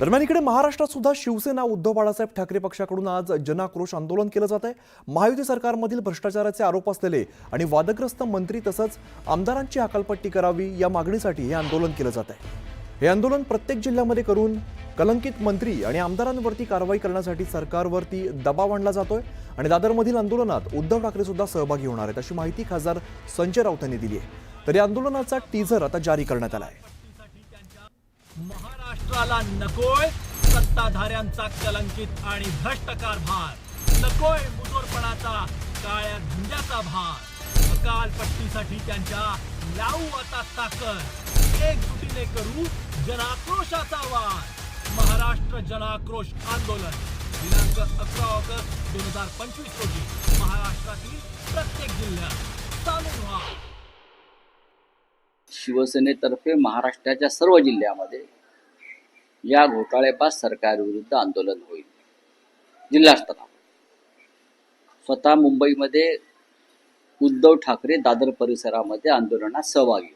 दरम्यान इकडे महाराष्ट्रात सुद्धा शिवसेना उद्धव बाळासाहेब ठाकरे पक्षाकडून आज जनाक्रोश आंदोलन केलं जात आहे. महायुती सरकारमधील भ्रष्टाचाराचे आरोप असलेले आणि वादग्रस्त मंत्री तसंच आमदारांची हकालपट्टी करावी या मागणीसाठी हे आंदोलन केलं जात आहे. हे आंदोलन प्रत्येक जिल्ह्यामध्ये करून कलंकित मंत्री आणि आमदारांवरती कारवाई करण्यासाठी सरकारवरती दबाव आणला जातोय आणि दादरमधील आंदोलनात उद्धव ठाकरे सुद्धा सहभागी होणार आहेत अशी माहिती खासदार संजय राऊत यांनी दिली आहे. तर या आंदोलनाचा टीझर आता जारी करण्यात आला आहे. महाराष्ट्राला नकोय सत्ताधाऱ्यांचा कलंकित आणि भ्रष्ट कारभार नकोय मुजोरपणाचा काळ्या धंद्याचा भार. अकालपट्टीसाठी त्यांच्या लावू आता ताकद. एकजुटीने करू जनाक्रोशाचा वार. महाराष्ट्र जनाक्रोश आंदोलन. दिनांक अकरा ऑगस्ट दोन हजार पंचवीस रोजी महाराष्ट्रातील प्रत्येक जिल्ह्यात. चालू व्हा. शिवसेनेतर्फे महाराष्ट्राच्या सर्व जिल्ह्यामध्ये या घोटाळेबाज सरकारविरुद्ध आंदोलन होईल. जिल्हास्तरावर स्वतः मुंबईमध्ये उद्धव ठाकरे दादर परिसरामध्ये आंदोलनात सहभागी